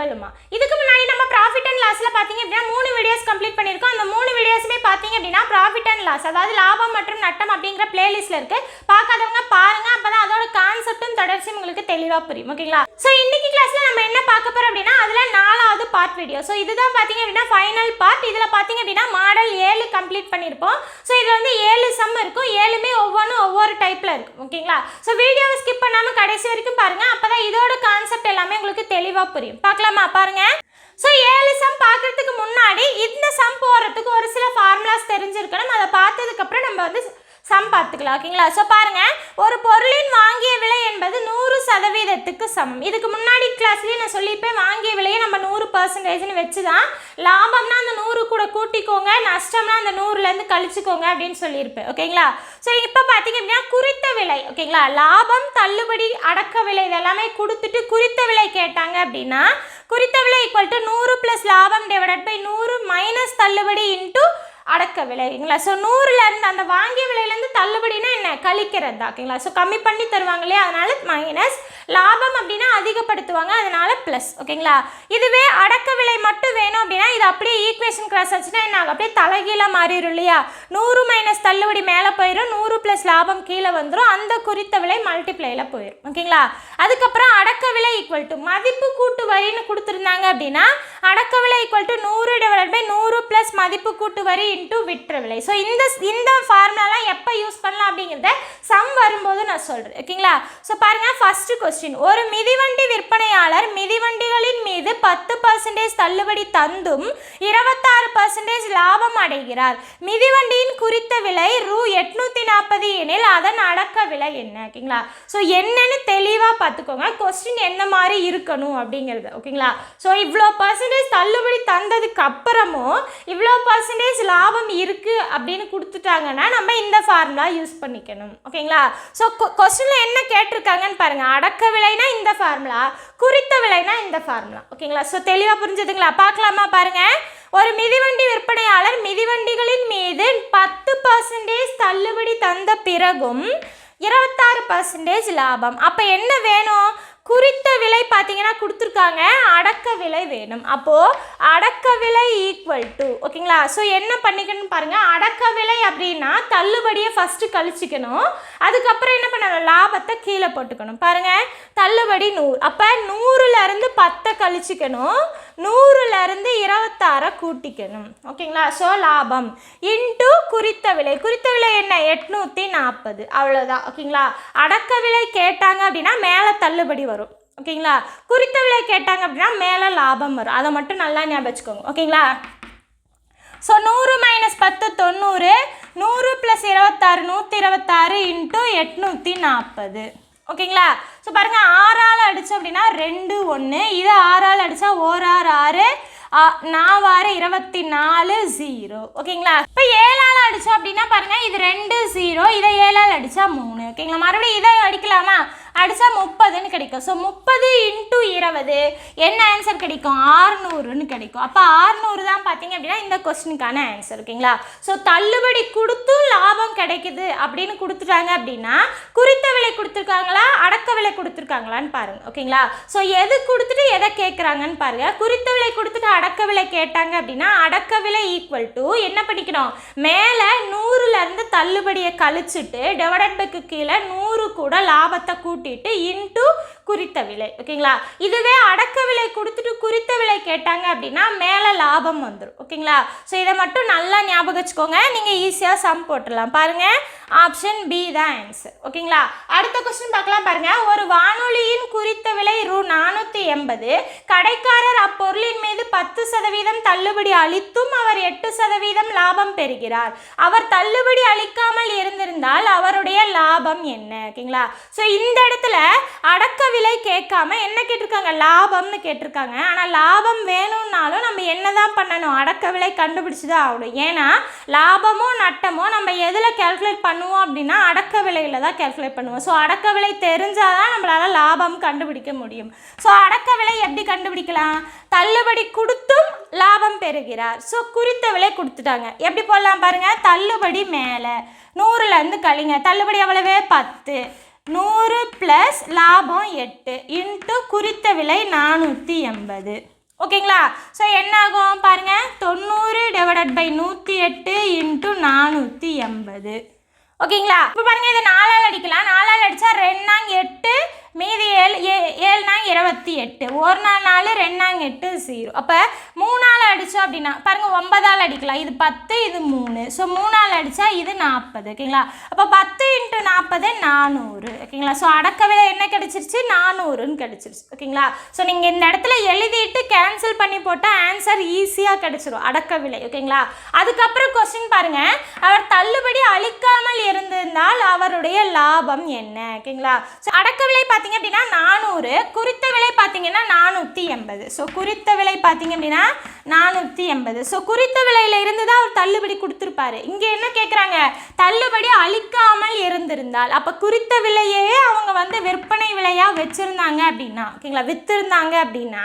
லாபங்களுமா இதுக்கு முன்னாடி நம்ம ப்ராஃபிட் அண்ட் லாஸில் பார்த்தீங்க அப்படின்னா மூணு வீடியோஸ் கம்ப்ளீட் பண்ணியிருக்கோம். அந்த மூணு வீடியோஸுமே பார்த்தீங்க அப்படின்னா ப்ராஃபிட் அண்ட் லாஸ் அதாவது லாபம் மற்றும் நட்டம் அப்படிங்கிற பிளேலிஸ்ட்டில் இருக்குது பார்க்காதவங்க பாருங்க அப்போ தான் அதோட கான்செப்டும் தொடர்ச்சியும் உங்களுக்கு தெளிவாக புரியும். ஓகேங்களா ஸோ கிளாஸில் நம்ம என்ன பார்க்க போகிறோம் அப்படின்னா அதில் நாலாவது பார்ட் வீடியோ ஸோ இதுதான் பார்த்தீங்க அப்படின்னா ஃபைனல் பார்ட் இதில் பார்த்தீங்க அப்படின்னா மாடல் ஏழு கம்ப்ளீட் பண்ணியிருப்போம். ஸோ இதில் வந்து ஏழு சம் இருக்கும். ஏழுமே ஒவ்வொன்றும் ஒவ்வொரு டைப்பில் இருக்கும். ஓகேங்களா ஸோ வீடியோவை ஸ்கிப் பண்ணாமல் கடைசி வரைக்கும் பாருங்கள் அப்போ தான் இதோட கான்செப்ட் எல்லாமே உங்களுக்கு தெளிவாக புரியும். பார்க்கலாமா? பாருங்க. ஸோ ஏழு சம் பார்க்குறதுக்கு முன்னாடி இந்த சம் போடுறதுக்கு ஒரு சில ஃபார்முலாஸ் தெரிஞ்சிருக்கணும். அதை பார்த்ததுக்கப்புறம் நம்ம வந்து சம் பார்த்துக்கலாம் ஓகேங்களா? ஸோ பாருங்கள் ஒரு பொருளின் வாங்கிய விலை என்பது நூறு சதவீதத்துக்கு சமம். இதுக்கு முன்னாடி கிளாஸ்லேயே நான் சொல்லியிருப்பேன் வாங்கிய விலையை நம்ம நூறு பர்சன்டேஜ்னு வச்சு தான் லாபம்னா அந்த நூறு கூட கூட்டிக்கோங்க நஷ்டம்னா அந்த நூறுலேருந்து கழிச்சுக்கோங்க அப்படின்னு சொல்லியிருப்பேன் ஓகேங்களா? ஸோ இப்போ பார்த்தீங்க அப்படின்னா குறித்த விலை ஓகேங்களா? லாபம் தள்ளுபடி அடக்க விலை இதெல்லாமே கொடுத்துட்டு குறித்த விலை கேட்டாங்க அப்படின்னா குறித்த விலை ஈக்குவல் டு நூறு ப்ளஸ் லாபம் டிவைடட் பை நூறு மைனஸ் தள்ளுபடி இன்ட்டு அடக்க விலைங்களா ஸோ நூறுலேருந்து அந்த வாங்கிய விலையிலேருந்து தள்ளுபடினா என்ன? கழிக்கிறது தான் ஓகேங்களா? ஸோ கம்மி பண்ணி தருவாங்க இல்லையா? அதனால மைனஸ் லாபம் அப்படின்னா அதிகப்படுத்துவாங்க அதனால ப்ளஸ் ஓகேங்களா இதுவே அடக்க விலை மட்டும் வேணும் அப்படின்னா இது அப்படியே ஈக்குவேஷன் கிராஸ் ஆச்சுன்னா என்ன ஆகும்? அப்படியே தலைகீழாக மாறிடும் இல்லையா? நூறு மைனஸ் தள்ளுபடி மேலே போயிடும் நூறு ப்ளஸ் லாபம் கீழே வந்துடும் அந்த குறித்த விலை மல்டிப்ளையில் போயிடும் ஓகேங்களா அதுக்கப்புறம் அடக்க விலை ஈக்குவல் டு மதிப்பு கூட்டு வரின்னு கொடுத்துருந்தாங்க அப்படின்னா அடக்க விலை ஈக்குவல் டு நூறு டிவைட் பை நூறு ப்ளஸ் மதிப்பு கூட்டு வரி இன்ட்டு விற்ற விலை. ஸோ இந்த இந்த ஃபார்முலாலாம் எப்போ யூஸ் பண்ணலாம் அப்படிங்கிறத சம் வரும்போது நான் சொல்கிறேன் ஓகேங்களா ஸோ பாருங்கள் ஃபஸ்ட்டு கொஸ்டின் கொஸ்டின் ஒரு மிதிவண்டி விற்பனையாளர் பர்சன்டேஜ் தள்ளுபடி தந்தும் இருபத்தாறு பர்சன்டேஜ் லாபம் அடைகிறார். மிதிவண்டியின் குறித்த விலை ரூ எட்நூற்றி நாற்பது எனில் அதன் அடக்க விலை என்ன? ஓகேங்களா? ஸோ என்னன்னு தெளிவாக பார்த்துக்கோங்க. கொஸ்டின் என்ன மாதிரி இருக்கணும் அப்படிங்கிறது. ஓகேங்களா? ஸோ இவ்வளோ பர்சன்டேஜ் தள்ளுபடி தந்ததுக்கு அப்புறமும் இவ்வளோ பர்சன்டேஜ் லாபம் இருக்குது அப்படின்னு கொடுத்துட்டாங்கன்னா நம்ம இந்த ஃபார்முலா யூஸ் பண்ணிக்கணும். ஓகேங்களா? ஸோ கொஸ்டினில் என்ன கேட்டிருக்காங்கன்னு பாருங்கள் அடக்க விலைனா இந்த ஃபார்முலா குறித்த விலைனா இந்த ஃபார்முலா ஓகேங்களா? ஸோ தெளிவாக புரிஞ்சுதுங்களா? பார்க்கலாமா பாருங்கள் ஒரு மிதிவண்டி விற்பனையாளர் மிதிவண்டிகளின் மீது பத்து பர்சன்டேஜ் தள்ளுபடி தந்த பிறகும் இருபத்தாறு பர்சன்டேஜ் லாபம். அப்போ என்ன வேணும்? குறித்த விலை பார்த்தீங்கன்னா கொடுத்துருக்காங்க. அடக்க விலை வேணும். அப்போது அடக்க விலை ஈக்குவல் டு ஓகேங்களா? ஸோ என்ன பண்ணிக்கணும்னு பாருங்கள் அடக்க விலை அப்படின்னா தள்ளுபடியை ஃபஸ்ட்டு கழிச்சிக்கணும். அதுக்கப்புறம் என்ன பண்ணணும்? லாபத்தை கீழே போட்டுக்கணும். பாருங்கள் தள்ளுபடி நூறு. அப்போ நூறுலேருந்து பத்தை கழிச்சிக்கணும். நூறுலேருந்து இருபத்தாறை கூட்டிக்கணும். ஓகேங்களா? ஸோ லாபம். இன்ட்டு குறித்த விலை. குறித்த விலை என்ன? எட்நூற்றி நாற்பது அவ்வளோதான் ஓகேங்களா? அடக்க விலை கேட்டாங்க அப்படின்னா மேலே தள்ளுபடி வரும். ஓகேங்களா? குறித்த விலை கேட்டாங்க அப்படின்னா மேலே லாபம் வரும். அதை மட்டும் நல்லா ஞாபகம் வச்சுக்கோங்க. ஓகேங்களா? ஸோ நூறு மைனஸ் பத்து தொண்ணூறு. நூறு ப்ளஸ் இருபத்தாறு நூற்றி இருபத்தாறு இன்ட்டு எட்நூற்றி நாற்பது ஓகேங்களா? ஸோ பாருங்கள் ஆறால் அடித்தோம் அப்படின்னா ரெண்டு ஒன்று இது ஆறால் அடித்தா ஓராறு ஆறு நாவாறு இருபத்தி நாலு ஜீரோ ஓகேங்களா? இப்போ ஏழால் அடித்தோம் அப்படின்னா பாருங்கள் இது ரெண்டு ஜீரோ இதை ஏழால் அடித்தா மூணு. ஓகேங்களா? மறுபடியும் இதை அடிக்கலாமா? அடித்தா முப்பதுன்னு கிடைக்கும். ஸோ முப்பது இன்ட்டு இருபது என்ன ஆன்சர் கிடைக்கும்? ஆறுநூறுன்னு கிடைக்கும். அப்போ ஆறுநூறு தான் பார்த்தீங்க அப்படின்னா இந்த கொஸ்டினுக்கான ஆன்சர் ஓகேங்களா? ஸோ தள்ளுபடி கொடுத்தும் லாபம் கிடைக்குது அப்படின்னு கொடுத்துட்டாங்க அப்படின்னா குறித்த விலை கொடுத்துருக்காங்களா? அடக்க விலை கொடுத்துருக்காங்களான்னு பாருங்கள் ஓகேங்களா? ஸோ எது கொடுத்துட்டு எதை கேட்குறாங்கன்னு பாருங்கள் குறித்த விலை கொடுத்துட்டு அடக்க விலை கேட்டாங்க அப்படின்னா அடக்க விலை ஈக்குவல் டு என்ன பண்ணிக்கணும் மேலே நூறுலேருந்து தள்ளுபடியை கழிச்சுட்டு டிவைடட் பைக்கு கீழே நூறு கூட லாபத்தை கூட்டிட்டு இன்ட்டு குறித்த விலை ஓகேங்களா இதுவே அடக்க விலை கொடுத்துட்டு குறித்த விலை கேட்டாங்க அப்படின்னா மேலே லாபம் வந்துடும் ஓகேங்களா ஸோ இதை மட்டும் நல்லா ஞாபகம் வச்சுக்கோங்க. நீங்கள் ஈஸியாக சம் போட்டுடலாம். பாருங்கள் ஆப்ஷன் பி தான் ஆன்சர் ஓகேங்களா அடுத்த கொஸ்டின் பார்க்கலாம் பாருங்க. ஒரு வானொலியின் குறித்த விலை ரூ. நானூற்றி எண்பது. கடைக்காரர் அப்பொருளின் மீது பத்து சதவீதம் தள்ளுபடி அளித்தும் அவர் எட்டு சதவீதம் லாபம் பெறுகிறார். அவர் தள்ளுபடி அளிக்காமல் இருந்திருந்தால் அவர் லாபம் என்ன ஓகேங்களா? ஸோ இந்த இடத்துல அடக்க விலை கேட்காம என்ன கேட்டிருக்காங்க? லாபம்னு கேட்டிருக்காங்க. ஆனால் லாபம் வேணும்னாலும் நம்ம என்ன தான் பண்ணணும்? அடக்க விலை கண்டுபிடிச்சி தான் ஆகணும். ஏன்னா லாபமோ நட்டமோ நம்ம எதில் கேல்குலேட் பண்ணுவோம் அப்படின்னா அடக்க விலையில் தான் கேல்குலேட் பண்ணுவோம். ஸோ அடக்க விலை தெரிஞ்சால் தான் நம்மளால் லாபம் கண்டுபிடிக்க முடியும். ஸோ அடக்க விலை எப்படி கண்டுபிடிக்கலாம்? தள்ளுபடி கொடுத்தும் லாபம் பெறுகிறார். ஸோ குறித்த விலை கொடுத்துட்டாங்க. எப்படி போடலாம் பாருங்கள் தள்ளுபடி மேலே. நூறுலேருந்து கழிங்க. தள்ளுபடி எவ்வளவு? பத்து. நூறு ப்ளஸ் லாபம் எட்டு. இன்ட்டு குறித்த விலை நானூற்றி எண்பது. ஓகேங்களா? ஸோ என்ன ஆகும் பாருங்கள் தொண்ணூறு டிவைடட் பை நூற்றி எட்டு இன்ட்டு நானூற்றி எண்பது. ஓகேங்களா? இப்போ பாருங்கள் இதை நாலால் அடிக்கலாம். நாலால் அடித்தா ரெண்டாங்க எட்டு மீதி ஏழு ஏ ஏழுனாங்க இருபத்தி எட்டு. ஒரு நாள் நாலு ரெண்டாங்க எட்டு ஜீரோ அப்போ மூணால் அடித்தோம் அப்படின்னா பாருங்கள் ஒன்பதால் அடிக்கலாம். இது பத்து இது மூணு. ஸோ மூணால் அடித்தா இது நாற்பது ஓகேங்களா? அப்போ பத்து இன்ட்டு நாற்பது நானூறு ஓகேங்களா? ஸோ அடக்க விலை என்ன கிடச்சிருச்சு? நானூறுன்னு கிடச்சிருச்சு ஓகேங்களா? ஸோ நீங்கள் இந்த இடத்துல எழுதிட்டு கேன்சல் பண்ணி போட்டால் ஆன்சர் ஈஸியாக கிடச்சிரும். அடக்க விலை ஓகேங்களா? அதுக்கப்புறம் கொஸ்டின் பாருங்கள் அவர் தள்ளுபடி அளிக்காமல் இருந்திருந்தால் அவருடைய லாபம் என்ன ஓகேங்களா? ஸோ அடக்க விலை பார்த்தீங்க அப்படின்னா நானூறு. குறித்த விலை பார்த்தீங்கன்னா நானூற்றி எண்பது. ஸோ குறித்த விலை பார்த்தீங்க அப்படின்னா நானூற்றி எண்பது. ஸோ குறித்த விலையில இருந்து தான் அவர் தள்ளுபடி கொடுத்துருப்பாரு. இங்கே என்ன கேட்குறாங்க தள்ளுபடி அளிக்காமல் இருந்திருந்தால். அப்போ குறித்த விலையே அவங்க வந்து விற்பனை விலையாக வச்சுருந்தாங்க அப்படின்னா ஓகேங்களா? விற்றுருந்தாங்க அப்படின்னா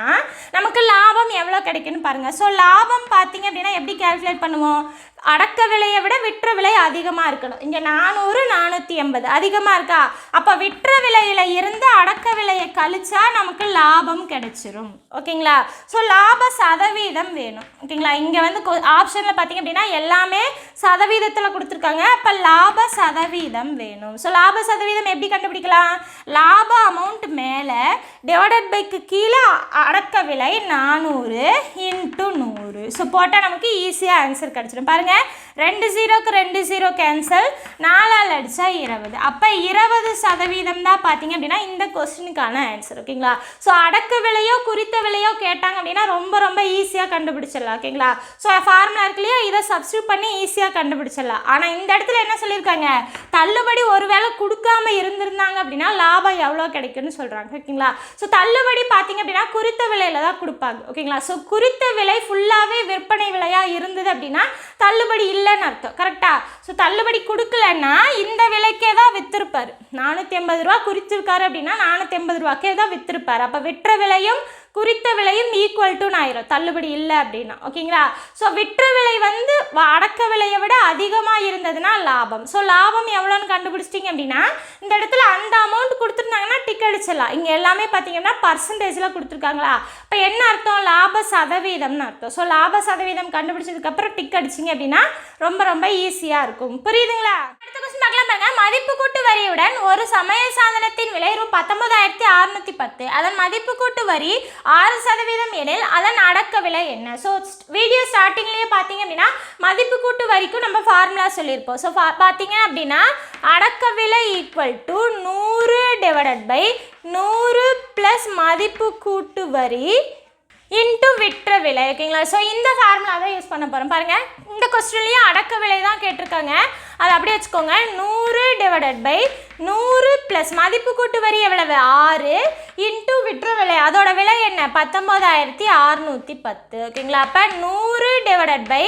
நமக்கு லாபம் எவ்வளோ கிடைக்குன்னு பாருங்கள் ஸோ லாபம் பார்த்தீங்க அப்படின்னா எப்படி கால்குலேட் பண்ணுவோம்? அடக்க விலையை விட விற்ற விலை அதிகமாக இருக்கணும். இங்கே நானூறு நானூற்றி எண்பது. அதிகமாக இருக்கா? அப்போ விற்ற விலையில் இருந்து அடக்க விலையை கழிச்சா நமக்கு லாபம் கிடைச்சிரும். ஓகேங்களா? ஸோ லாப சதவீதம் வேணும். ஓகேங்களா? இங்கே வந்து ஆப்ஷனில் பார்த்தீங்க அப்படின்னா எல்லாமே சதவீதத்தில் கொடுத்துருக்காங்க. அப்போ லாப சதவீதம் வேணும். ஸோ லாப சதவீதம் எப்படி கண்டுபிடிக்கலாம்? லாப அமௌண்ட் மேலே டிவைடட் பைக்கு கீழே அடக்க விலை நானூறு இன்ட்டு நூறு. ஸோ போட்டால் நமக்கு ஈஸியாக ஆன்சர் கிடச்சிடும் பாருங்கள் né? ரெண்டு ஜீரோக்கு ரெண்டு ஜீரோ கேன்சல் நாலால் அடித்தா இருபது. அப்போ இருபது சதவீதம் தான் பார்த்தீங்க அப்படின்னா இந்த கொஸ்டினுக்கான ஆன்சர் ஓகேங்களா ஸோ அடக்க விலையோ குறித்த விலையோ கேட்டாங்க அப்படின்னா ரொம்ப ரொம்ப ஈஸியாக கண்டுபிடிச்சிடலாம் ஓகேங்களா ஸோ ஃபார்முலா இருக்கு இல்லையா? இதை சப்ஸ்டியூட் பண்ணி ஈஸியாக கண்டுபிடிச்சிடலாம். ஆனால் இந்த இடத்துல என்ன சொல்லியிருக்காங்க? தள்ளுபடி ஒருவேளை கொடுக்காம இருந்திருந்தாங்க அப்படின்னா லாபம் எவ்வளோ கிடைக்கும்னு சொல்கிறாங்க ஓகேங்களா ஸோ தள்ளுபடி பார்த்தீங்க அப்படின்னா குறித்த விலையில தான் கொடுப்பாங்க ஓகேங்களா ஸோ குறித்த விலை ஃபுல்லாகவே விற்பனை விலையாக இருந்தது அப்படின்னா தள்ளுபடி இல்லை இல்லைன்னு அர்த்தம். கரெக்டாக ஸோ தள்ளுபடி கொடுக்கலன்னா இந்த விலைக்கே தான் விற்றுருப்பார் நானூற்றி ஐம்பது ரூபா குறிச்சிருக்காரு அப்படின்னா நானூற்றி ஐம்பது ரூபாக்கே தான் விற்றுருப்பார் அப்போ விற்ற விலையும் குறித்த விலையும் ஈக்குவல் டு ஆயிரும். தள்ளுபடி இல்லை அப்படின்னா. ஓகேங்களா? ஸோ விற்ற விலை வந்து வ- அடக்க விலையை விட அதிகமாக இருந்ததுன்னா லாபம். ஸோ லாபம் எவ்வளோன்னு கண்டுபிடிச்சிட்டிங்க அப்படின்னா இந்த இடத்துல அந்த அமௌண்ட் கொடுத்துருந்தாங்கன்னா டிக் அடிச்சிடலாம். இங்கே எல்லாமே பார்த்தீங்கன்னா பர்சன்டேஜில் கொடுத்துருக்காங்களா? இப்போ என்ன அர்த்தம்? லாப சதவீதம்னு அர்த்தம். ஸோ லாப சதவீதம் கண்டுபிடிச்சதுக்கப்புறம் டிக் அடிச்சிங்க அப்படின்னா ரொம்ப ரொம்ப ஈஸியாக இருக்கும். புரியுதுங்களா? அடுத்த கொஸ்டின் பார்க்கலாம் பாருங்க. மதிப்பு கூட்டு வரியுடன் ஒரு சமையல் சாதனத்தின் விலை ரூ. பத்தொன்பதாயிரத்தி அறுநூத்தி பத்து. அதன் மதிப்பு கூட்டு வரி ஆறு சதவீதம் எனில் அதன் அடக்க விலை என்ன ஸோ வீடியோ ஸ்டார்டிங்லேயே பார்த்தீங்க அப்படின்னா மதிப்பு கூட்டு வரிக்கும் நம்ம ஃபார்முலா சொல்லியிருப்போம். ஸோ பார்த்தீங்க அப்படின்னா அடக்க விலை ஈக்குவல் டு நூறு டிவைடட் பை நூறு ப்ளஸ் மதிப்பு கூட்டு வரி இன்ட்டு விற்ற விலை ஓகேங்களா ஸோ இந்த ஃபார்முலா தான் யூஸ் பண்ண போகிறோம் பாருங்கள் இந்த கொஸ்டின்லேயும் அடக்க விலை தான் கேட்டிருக்காங்க. அதை அப்படியே வச்சுக்கோங்க. நூறு டிவைடட் பை நூறு ப்ளஸ் மதிப்பு கூட்டு வரி எவ்வளவு? ஆறு இன்ட்டு விற்ற விலை. அதோட விலை என்ன? பத்தொம்போதாயிரத்தி அறுநூற்றி பத்து ஓகேங்களா அப்போ நூறு டிவைடட் பை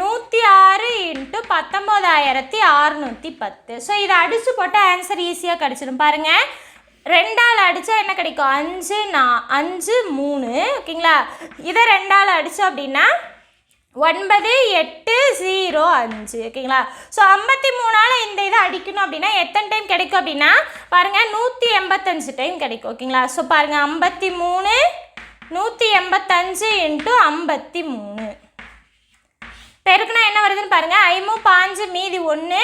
நூற்றி ஆறு இன்ட்டு பத்தொம்போதாயிரத்தி அறுநூற்றி பத்து. ஸோ இதை அடித்து போட்டால் ஆன்சர் ஈஸியாக கிடச்சிடும். பாருங்கள் ரெண்டால் அடித்தா என்ன கிடைக்கும்? அஞ்சு நா அஞ்சு மூணு. ஓகேங்களா? இதை ரெண்டால் அடித்தோம் அப்படின்னா ஒன்பது எட்டு ஜீரோ அஞ்சு. ஓகேங்களா? ஸோ ஐம்பத்தி மூணால் இந்த இதை அடிக்கணும் அப்படின்னா எத்தனை டைம் கிடைக்கும் அப்படின்னா பாருங்கள் நூற்றி எண்பத்தஞ்சு டைம் கிடைக்கும். ஓகேங்களா? ஸோ பாருங்கள் ஐம்பத்தி மூணு நூற்றி எண்பத்தஞ்சு இன்ட்டு ஐம்பத்தி மூணு. பெருக்குனா என்ன வருதுன்னு பாருங்கள் ஐமு பாஞ்சு மீதி ஒன்று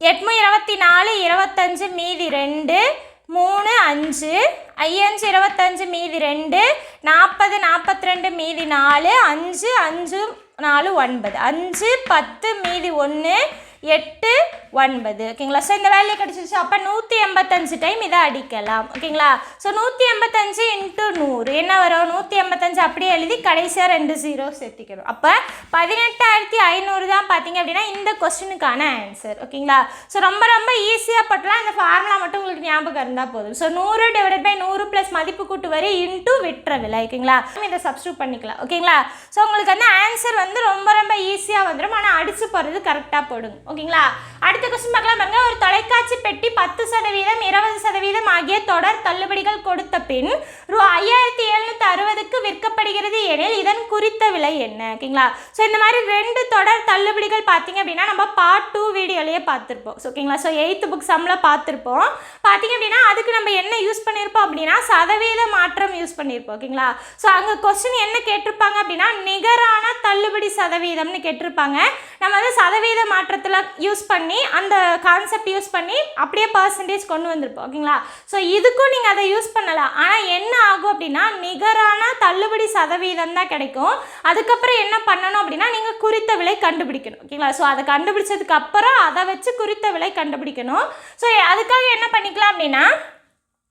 எட்மு இருபத்தி நாலு இருபத்தஞ்சு மீதி ரெண்டு மூணு அஞ்சு. ஐயஞ்சு இருபத்தஞ்சு மீதி ரெண்டு. நாற்பது நாற்பத்தி ரெண்டு மீதி நாலு. அஞ்சு அஞ்சு நாலு ஒன்பது. அஞ்சு பத்து மீதி ஒன்று. எட்டு ஒன்பது. ஓகேங்களா? ஸோ இந்த வேல்யூ கிடச்சிருச்சு. அப்போ நூற்றி எண்பத்தஞ்சு டைம் இதை அடிக்கலாம். ஓகேங்களா? ஸோ நூற்றி எண்பத்தஞ்சு இன்ட்டு நூறு. என்ன வரும்? நூற்றி எண்பத்தஞ்சு அப்படியே எழுதி கடைசியாக ரெண்டு ஜீரோ சேர்த்திக்கணும். அப்போ பதினெட்டாயிரத்தி ஐநூறு தான் பார்த்தீங்க அப்படின்னா இந்த கொஸ்டினுக்கான ஆன்சர் ஓகேங்களா? ஸோ ரொம்ப ரொம்ப ஈஸியாக பட்டலாம். இந்த ஃபார்முலா மட்டும் உங்களுக்கு ஞாபகம் இருந்தால் போதும். ஸோ நூறு டிவைட் பை நூறு ப்ளஸ் மதிப்பு கூட்டு வரி இன்ட்டு விட்டுற விலை. ஓகேங்களா? இதை சப்ஸ்டியூட் பண்ணிக்கலாம். ஓகேங்களா? ஸோ உங்களுக்கு வந்து ஆன்சர் வந்து ரொம்ப ரொம்ப ஈஸியாக வந்துடும் ஆனால் அடிச்சு போகிறது கரெக்டாக போடுங்க. ஓகேங்களா? அடுத்த கொஸ்டின் பார்க்கலாம் பாருங்க ஒரு தொலைக்காட்சி பெட்டி பத்து சதவீதம் இருபது சதவீதம் ஆகிய தொடர் தள்ளுபடிகள் கொடுத்த பின் ரூ ஐயாயிரத்தி எழுநூத்தி அறுபதுக்கு விற்கப்படுகிறது எனில் இதன் குறித்த விலை என்ன? ஓகேங்களா? ஸோ இந்த மாதிரி ரெண்டு தொடர் தள்ளுபடிகள் பார்த்தீங்க அப்படின்னா நம்ம பார்ட் டூ வீடியோலேயே பார்த்துருப்போம். ஸோ ஓகேங்களா? ஸோ எயித்து புக் சம்மில் பார்த்துருப்போம். பார்த்தீங்க அப்படின்னா அதுக்கு நம்ம என்ன யூஸ் பண்ணியிருப்போம் அப்படின்னா சதவீத மாற்றம் யூஸ் பண்ணியிருப்போம் ஓகேங்களா? ஸோ அங்கே கொஸ்டின் என்ன கேட்டிருப்பாங்க அப்படின்னா நிகரான தள்ளுபடி சதவீதம்னு கேட்டிருப்பாங்க. நம்ம வந்து சதவீத மாற்றத்தில் யூஸ் பண்ணி அந்த கான்செப்ட் யூஸ் பண்ணி அப்படியே பர்சன்டேஜ் கொண்டு வந்திருப்போம் ஓகேங்களா? ஸோ இதுக்கும் நீங்கள் அதை யூஸ் பண்ணலாம். ஆனால் என்ன ஆகும் அப்படின்னா நிகரான தள்ளுபடி சதவீதம் தான் கிடைக்கும். அதுக்கப்புறம் என்ன பண்ணணும் அப்படின்னா நீங்கள் குறித்த விலை கண்டுபிடிக்கணும் ஓகேங்களா? ஸோ அதை கண்டுபிடிச்சதுக்கு அப்புறம் அதை வச்சு குறித்த விலை கண்டுபிடிக்கணும். ஸோ அதுக்காக என்ன பண்ணிக்கலாம் அப்படின்னா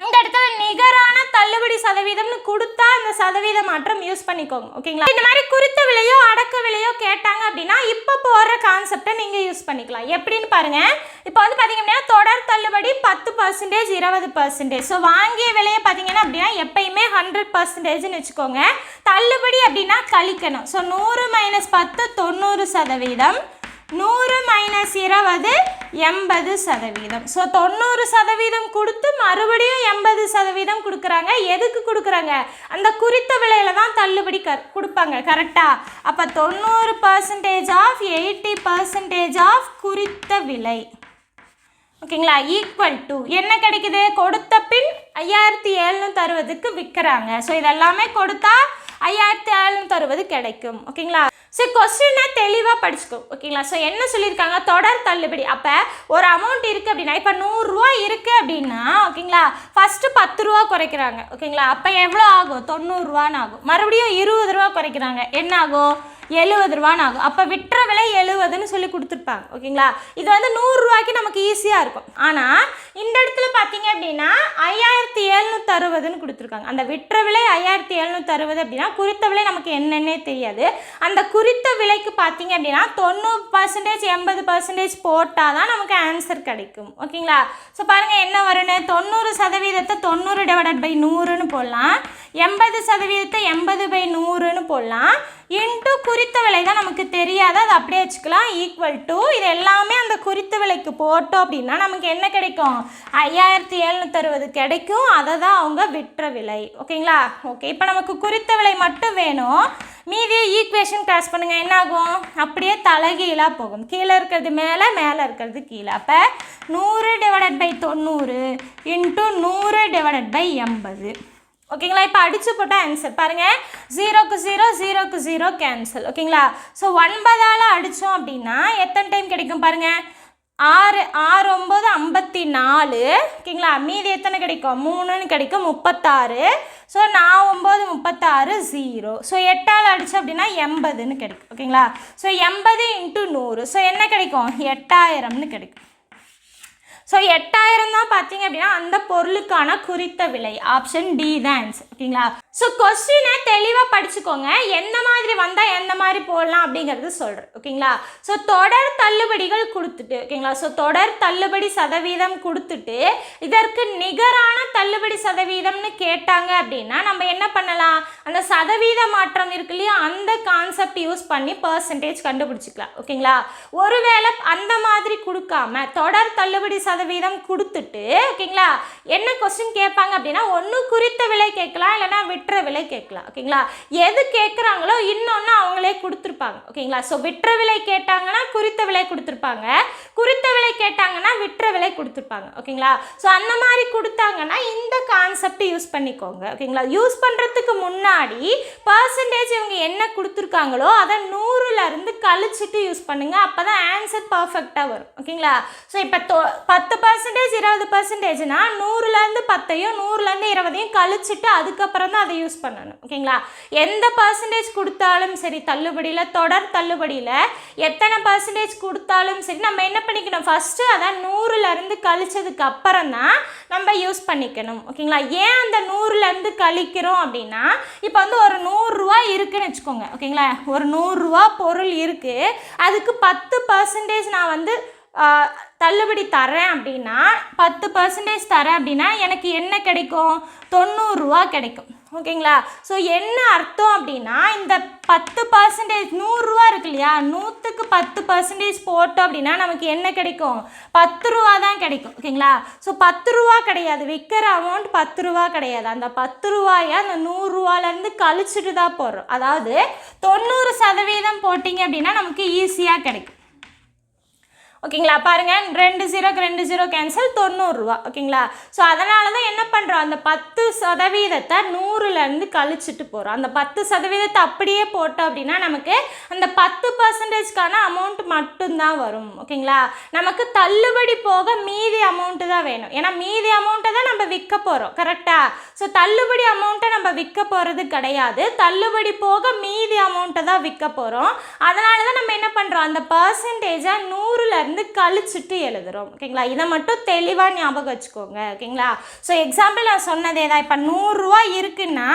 இந்த இடத்துல நிகரான தள்ளுபடி சதவீதம்னு கொடுத்தா அந்த சதவீத மாற்றம் யூஸ் பண்ணிக்கோங்க ஓகேங்களா? இந்த மாதிரி குறித்த விலையோ அடக்க விலையோ இப்போ கான்செப்டை நீங்கள் யூஸ் பண்ணிக்கலாம். எப்படின்னு பாருங்க. இப்போ வந்து பார்த்தீங்க அப்படின்னா தொடர் தள்ளுபடி பத்து பர்சன்டேஜ் இருபது பர்சன்டேஜ் ஸோ வாங்கிய விலையை பார்த்தீங்கன்னா அப்படின்னா எப்பயுமே ஹண்ட்ரட் பர்சன்டேஜ்னு வச்சுக்கோங்க. தள்ளுபடி அப்படின்னா கழிக்கணும். ஸோ நூறு மைனஸ் பத்து தொண்ணூறு சதவீதம். நூறு மைனஸ் இருபது எண்பது சதவீதம். ஸோ தொண்ணூறு சதவீதம் கொடுத்து மறுபடியும் எண்பது சதவீதம் கொடுக்குறாங்க. எதுக்கு கொடுக்குறாங்க? அந்த குறித்த விலையில தான் தள்ளுபடி க கொடுப்பாங்க கரெக்டாக அப்போ தொண்ணூறு percentage off eighty percentage off குறித்த விலை. ஓகேங்களா? ஈக்குவல் டு என்ன கிடைக்குது? கொடுத்த பின் ஐயாயிரத்தி எழுநூற்றி அறுபதுக்கு விற்கிறாங்க. ஸோ இதெல்லாமே கொடுத்தா ஐயாயிரத்தி எழுநூற்றி அறுபது கிடைக்கும். ஓகேங்களா? ஸோ கொஸ்டினை தெளிவாக படிச்சுக்கோ ஓகேங்களா ஸோ என்ன சொல்லியிருக்காங்க? தொடர் தள்ளுபடி. அப்போ ஒரு அமௌண்ட் இருக்குது அப்படின்னா இப்போ நூறுரூவா இருக்குது அப்படின்னா ஓகேங்களா ஃபஸ்ட்டு பத்து ரூபா குறைக்கிறாங்க ஓகேங்களா அப்போ எவ்வளோ ஆகும்? தொண்ணூறுரூவான்னு ஆகும். மறுபடியும் இருபது ரூபா குறைக்கிறாங்க. என்ன ஆகும்? எழுபது ரூபான்னு ஆகும். அப்போ விற்ற விலை எழுபதுன்னு சொல்லி கொடுத்துருப்பாங்க. ஓகேங்களா? இது வந்து நூறுரூவாய்க்கு நமக்கு ஈஸியாக இருக்கும். ஆனால் இந்த இடத்துல பார்த்தீங்க அப்படின்னா ஐயாயிரத்தி எழுநூற்றி அறுபதுன்னு கொடுத்துருக்காங்க. அந்த விற்ற விலை ஐயாயிரத்தி எழுநூற்றி அறுபது அப்படின்னா குறித்த விலை நமக்கு என்னென்னே தெரியாது. அந்த குறித்த விலைக்கு பார்த்தீங்க அப்படின்னா தொண்ணூறு பர்சன்டேஜ் எண்பது பர்சன்டேஜ் போட்டால் தான் நமக்கு ஆன்சர் கிடைக்கும். ஓகேங்களா? ஸோ பாருங்கள் என்ன வரும்னு? தொண்ணூறு சதவீதத்தை தொண்ணூறு டிவைடட் பை நூறுன்னு போடலாம். எண்பது சதவீதத்தை எண்பது பை நூறுன்னு போடலாம். இன்ட்டு குறித்த விலை தான் நமக்கு தெரியாது. அதை அப்படியே வச்சுக்கலாம். ஈக்குவல் டு இது எல்லாமே அந்த குறித்த விலைக்கு போட்டோம் அப்படின்னா நமக்கு என்ன கிடைக்கும்? ஐயாயிரத்தி எழுநூற்றி அறுபது கிடைக்கும். அதை தான் அவங்க விற்ற விலை. ஓகேங்களா? ஓகே இப்போ நமக்கு குறித்த விலை மட்டும் வேணும். மீதி ஈக்குவேஷன் கிராஸ் பண்ணுங்கள் என்ன ஆகும்? அப்படியே தலைகீழாக போகும். கீழே இருக்கிறது மேலே மேலே இருக்கிறது கீழே. அப்போ நூறு டிவைடட் பை தொண்ணூறு இன்ட்டு நூறு டிவைடட் பை எண்பது. ஓகேங்களா இப்போ அடிச்சு போட்டால் ஆன்சர் பாருங்கள் ஜீரோக்கு ஜீரோ ஜீரோக்கு ஜீரோ கேன்சல் ஓகேங்களா ஸோ ஒன்பதால் அடித்தோம் அப்படின்னா எத்தனை டைம் கிடைக்கும் பாருங்கள் ஆறு ஆறு ஒம்பது ஐம்பத்தி நாலு ஓகேங்களா மீதி எத்தனை கிடைக்கும் மூணுன்னு கிடைக்கும் முப்பத்தாறு ஸோ நான் ஒம்பது முப்பத்தாறு ஜீரோ ஸோ எட்டால் அடித்தோம் அப்படின்னா எண்பதுன்னு கிடைக்கும் ஓகேங்களா ஸோ எண்பது இன்ட்டு நூறு ஸோ என்ன கிடைக்கும் எட்டாயிரம்னு கிடைக்கும் ஸோ எட்டாயிரம் தான் பார்த்தீங்க அப்படின்னா அந்த பொருளுக்கான குறித்த விலை ஆப்ஷன் டி தான் ஓகேங்களா? ஸோ கொஸ்டினை தெளிவாக படிச்சுக்கோங்க. எந்த மாதிரி வந்தால் எந்த மாதிரி போடலாம் அப்படிங்கிறது சொல்கிறேன் ஓகேங்களா? ஸோ தொடர் தள்ளுபடிகள் கொடுத்துட்டு ஓகேங்களா? ஸோ தொடர் தள்ளுபடி சதவீதம் கொடுத்துட்டு இதற்கு நிகரான தள்ளுபடி சதவீதம்னு கேட்டாங்க அப்படின்னா நம்ம என்ன பண்ணலாம்? அந்த சதவீத மாற்றம் இருக்கு இல்லையா? அந்த கான்செப்ட் யூஸ் பண்ணி பர்சன்டேஜ் கண்டுபிடிச்சிக்கலாம். ஓகேங்களா? ஒருவேளை அந்த மாதிரி கொடுக்காம தொடர் தள்ளுபடி சதவீதம் கொடுத்துட்டு ஓகேங்களா? என்ன கொஸ்டின் கேட்பாங்க அப்படின்னா ஒன்று குறித்த விலை கேட்கலாம் இல்லைன்னா விற்ற விலை கேட்கலாம். ஓகேங்களா? எது கேட்குறாங்களோ இன்னொன்று அவங்களே கொடுத்துருப்பாங்க. ஓகேங்களா? ஸோ விற்ற விலை கேட்டாங்கன்னா குறித்த விலை கொடுத்துருப்பாங்க. குறித்த விலை கேட்டாங்கன்னா விற்ற விலை கொடுத்துருப்பாங்க. ஓகேங்களா? ஸோ அந்த மாதிரி கொடுத்தாங்கன்னா இந்த கான்செப்ட் யூஸ் பண்ணிக்கோங்க. ஓகேங்களா? யூஸ் பண்ணுறதுக்கு முன்னாடி முன்னாடி பர்சன்டேஜ் இவங்க என்ன கொடுத்துருக்காங்களோ அதை நூறுலேருந்து கழிச்சிட்டு யூஸ் பண்ணுங்கள் அப்போ தான் ஆன்சர் பர்ஃபெக்டாக வரும். ஓகேங்களா ஸோ இப்போ தொ பத்து பர்சன்டேஜ் இருபது பர்சன்டேஜ்னா நூறுலேருந்து பத்தையும் நூறுலேருந்து இருபதையும் கழிச்சிட்டு அதுக்கப்புறம் தான் அதை யூஸ் பண்ணணும். ஓகேங்களா எந்த பர்சன்டேஜ் கொடுத்தாலும் சரி தள்ளுபடியில் தொடர் தள்ளுபடியில் எத்தனை பர்சன்டேஜ் கொடுத்தாலும் சரி நம்ம என்ன பண்ணிக்கணும்? ஃபஸ்ட்டு அதை நூறுலேருந்து கழிச்சதுக்கு அப்புறம் தான் நம்ம யூஸ் பண்ணிக்கணும். ஓகேங்களா? ஏன் அந்த நூறுலேருந்து கழிக்கிறோம் அப்படின்னா இப்போ வந்து ஒரு நூறுரூவா இருக்குன்னு வச்சுக்கோங்க. ஓகேங்களா? ஒரு நூறுரூவா பொருள் இருக்குது அதுக்கு பத்து பர்சன்டேஜ் நான் வந்து தள்ளுபடி தரேன் அப்படின்னா பத்து பர்சன்டேஜ் தரேன் அப்படின்னா எனக்கு என்ன கிடைக்கும்? தொண்ணூறுரூவா கிடைக்கும். ஓகேங்களா? ஸோ என்ன அர்த்தம் அப்படின்னா இந்த பத்து பர்சன்டேஜ் நூறுரூவா இருக்கு இல்லையா? நூற்றுக்கு பத்து பர்சன்டேஜ் போட்டோம் அப்படின்னா நமக்கு என்ன கிடைக்கும்? பத்து ரூபா தான் கிடைக்கும் ஓகேங்களா? ஸோ பத்து ரூபா கிடையாது. விற்கிற அமௌண்ட் பத்து ரூபா கிடையாது. அந்த பத்து ரூபாயை அந்த நூறுரூவாலேருந்து கழிச்சிட்டு தான் போடுறோம். அதாவது தொண்ணூறு சதவீதம் போட்டிங்க அப்படின்னா நமக்கு ஈஸியாக கிடைக்கும். ஓகேங்களா? பாருங்கள் ரெண்டு ஜீரோக்கு ரெண்டு ஜீரோ கேன்சல் தொண்ணூறுரூவா ஓகேங்களா? ஸோ அதனால தான் என்ன பண்ணுறோம் அந்த பத்து சதவீதத்தை நூறுலேருந்து கழிச்சிட்டு போகிறோம் அந்த பத்து சதவீதத்தை அப்படியே போட்டோம் அப்படின்னா நமக்கு அந்த பத்து பர்சன்டேஜ்க்கான அமௌண்ட் மட்டும்தான் வரும். ஓகேங்களா? நமக்கு தள்ளுபடி போக மீதி அமௌண்ட்டு தான் வேணும். ஏன்னா மீதி அமௌண்ட்டை தான் நம்ம விற்க போகிறோம் கரெக்டாக ஸோ தள்ளுபடி அமௌண்ட்டை நம்ம விற்க போகிறது கிடையாது. தள்ளுபடி போக மீதி அமௌண்ட்டை தான் விற்க போகிறோம் அதனால தான் நம்ம என்ன பண்ணுறோம் அந்த பர்சன்டேஜை நூறுலேருந்து கழிச்சிட்டு எழுதுறோம். ஓகேங்களா? இதை மட்டும் தெளிவாக ஞாபகம் வச்சுக்கோங்க. ஓகேங்களா? ஸோ எக்ஸாம்பிள் நான் சொன்னதே தான். இப்போ நூறுரூவா இருக்குன்னா